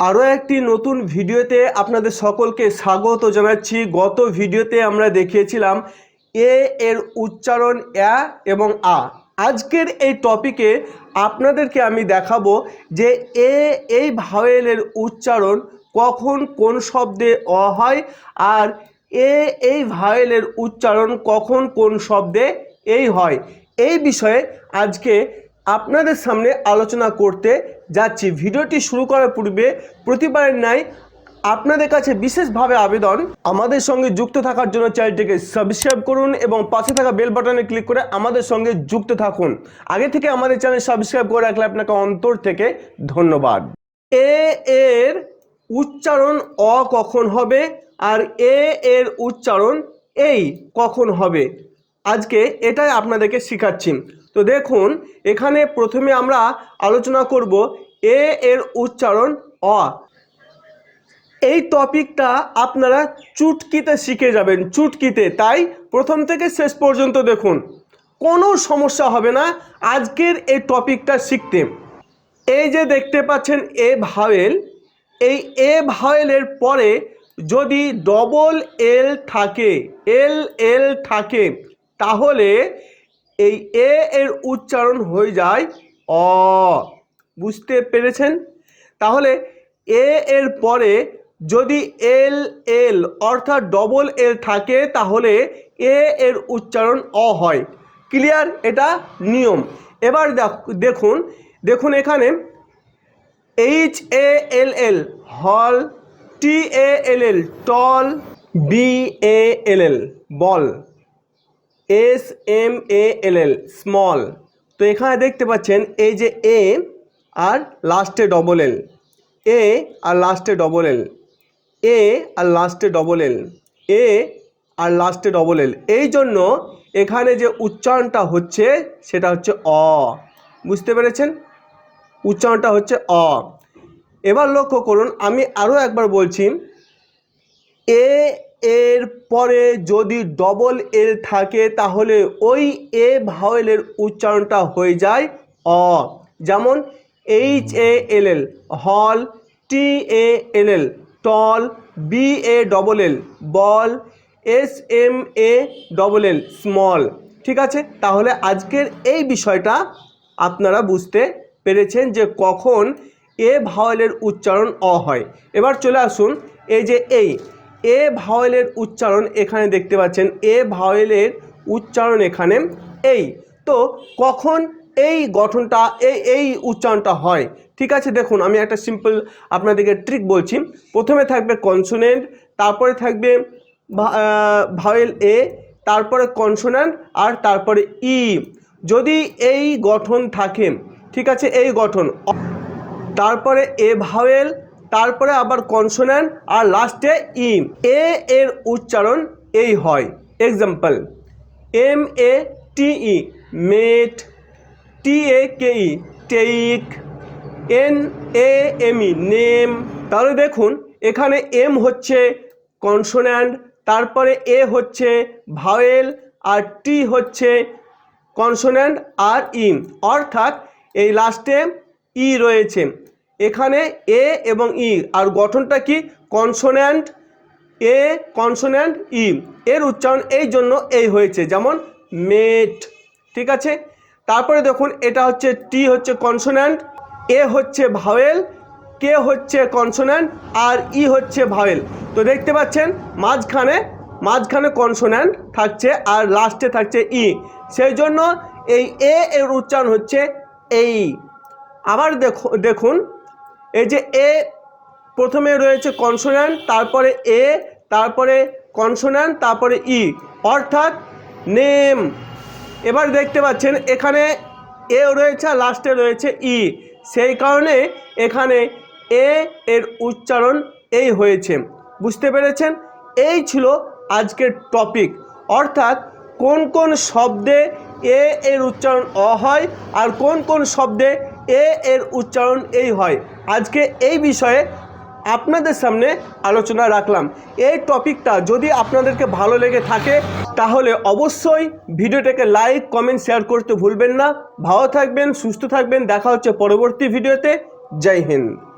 আরও একটি নতুন ভিডিওতে আপনাদের সকলকে স্বাগত জানাচ্ছি। গত ভিডিওতে আমরা দেখিয়েছিলাম এ এর উচ্চারণ অ্যা এবং আ। আজকের এই টপিকে আপনাদেরকে আমি দেখাবো যে এ এই ভাওয়েলের উচ্চারণ কখন কোন শব্দে অ হয় আর এ এই ভাওয়েলের উচ্চারণ কখন কোন শব্দে এই হয়। এই বিষয়ে আজকে আপনাদের সামনে আলোচনা করতে যাচ্ছি। ভিডিওটি শুরু করার পূর্বে প্রতিবারের ন্যায় আপনাদের কাছে বিশেষভাবে আবেদন। আমাদের সঙ্গে যুক্ত থাকার জন্য চ্যানেলটিকে সাবস্ক্রাইব করুন এবং পাশে থাকা বেল বাটনে ক্লিক করে আমাদের সঙ্গে যুক্ত থাকুন। আগে থেকে আমাদের চ্যানেল সাবস্ক্রাইব করে রাখলে আপনাকে অন্তর থেকে ধন্যবাদ। এ এর উচ্চারণ অ কখন হবে আর এ এর উচ্চারণ এই কখন হবে? আজকে এটাই আপনাদেরকে শেখাচ্ছি। তো দেখুন, এখানে প্রথমে আমরা আলোচনা করব এ এর উচ্চারণ অ। এই টপিকটা আপনারা চুটকিতে শিখে যাবেন, চুটকিতে। তাই প্রথম থেকে শেষ পর্যন্ত দেখুন। কোনো সমস্যা হবে না আজকের এই টপিকটা শিখতে। এই যে দেখতে পাচ্ছেন এ ভাওয়েল, এই এ ভাওয়েলের পরে যদি ডবল এল থাকে, এল এল থাকে, তাহলে এই এ এর উচ্চারণ হয়ে যায় অ। বুঝতে পেরেছেন? তাহলে এ এর পরে যদি এল এল অর্থাৎ ডবল এল থাকে, তাহলে এ এর উচ্চারণ অ হয়। ক্লিয়ার এটা নিয়ম। এবার দেখ- দেখুন দেখুন এখানে H A L L hall T A L L tall B A L L ball. S M A L L small তো এখানে দেখতে পাচ্ছেন এই যে এ আর লাস্টে ডবল এল এ আর লাস্টে ডবল এল এ আর লাস্টে ডবল এল এ আর লাস্টে ডবল এল এই জন্য এখানে যে উচ্চারণটা হচ্ছে সেটা হচ্ছে অ। বুঝতে পেরেছেন? উচ্চারণটা হচ্ছে অ। এবার লক্ষ্য করুন, আমি আরও একবার বলছি। এ এর পরে যদি ডবল এল থাকে, তাহলে ওই এ ভাওয়েলের উচ্চারণটা হয়ে যায় অ। যেমন H A L L hall T A L L tall B A double L ball S M A double L small ঠিক আছে? তাহলে আজকের এই বিষয়টা আপনারা বুঝতে পেরেছেন যে কখন এ ভাওয়েলের উচ্চারণ অ হয়। এবার চলে আসুন, এই যে এই এ ভাওয়েলের উচ্চারণ এখানে দেখতে পাচ্ছেন। এ ভাওয়েলের উচ্চারণ এখানে এই। তো কখন এই গঠনটা এই এই উচ্চারণটা হয়? ঠিক আছে, দেখুন, আমি একটা সিম্পল আপনাদেরকে ট্রিক বলছি। প্রথমে থাকবে কনসোনেন্ট তারপরে থাকবে ভাওয়েল এ, তারপরে কনসোনেন্ট আর তারপরে ই। যদি এই গঠন থাকে, ঠিক আছে, এই গঠন, তারপরে এ ভাওয়েল তারপরে আবার কনসোনেন্ট আর লাস্টে ই এ এর উচ্চারণ এই হয়। Example M A T E mate T A K E take N A M E name তাহলে দেখুন, এখানে এম হচ্ছে কনসোন্যান্ট তারপরে এ হচ্ছে ভাওয়েল আর টি হচ্ছে কনসোন্যান্ট আর ইম অর্থাৎ এই লাস্টে ই রয়েছে। এখানে এ এবং ই, আর গঠনটা কি? কনসোন্যান্ট এ কনসোন্যান্ট ই। এর উচ্চারণ এই জন্য এই হয়েছে, যেমন মেট, ঠিক আছে? তারপরে দেখুন, এটা হচ্ছে টি হচ্ছে কনসোন্যান্ট এ হচ্ছে ভাওয়েল কে হচ্ছে কনসোন্যান্ট আর ই হচ্ছে ভাওয়েল তো দেখতে পাচ্ছেন, মাঝখানে মাঝখানে কনসোন্যান্ট থাকছে, আর লাস্টে থাকছে ই। সেই জন্য এই এ এর উচ্চারণ হচ্ছে এই। আবার দেখো, দেখুন এই যে এ প্রথমে রয়েছে কনসোন্যান্ট তারপরে এ, তারপরে কনসোন্যান্ট তারপরে ই। অর্থাৎ নেম। এবার দেখতে পাচ্ছেন, এখানে এ রয়েছে আর লাস্টে রয়েছে ই। সেই কারণে এখানে এ এর উচ্চারণ এই হয়েছে। বুঝতে পেরেছেন? এই ছিল আজকের টপিক। অর্থাৎ কোন কোন শব্দে এ এর উচ্চারণ অ হয় আর কোন কোন শব্দে এ এর উচ্চারণ এই হয়। আজকে এই বিষয়ে আপনাদের সামনে আলোচনা রাখলাম। এই টপিকটা যদি আপনাদেরকে ভালো লেগে থাকে, তাহলে অবশ্যই ভিডিওটাকে লাইক, কমেন্ট, শেয়ার করতে ভুলবেন না। ভালো থাকবেন, সুস্থ থাকবেন। দেখা হচ্ছে পরবর্তী ভিডিওতে। জয় হিন্দ।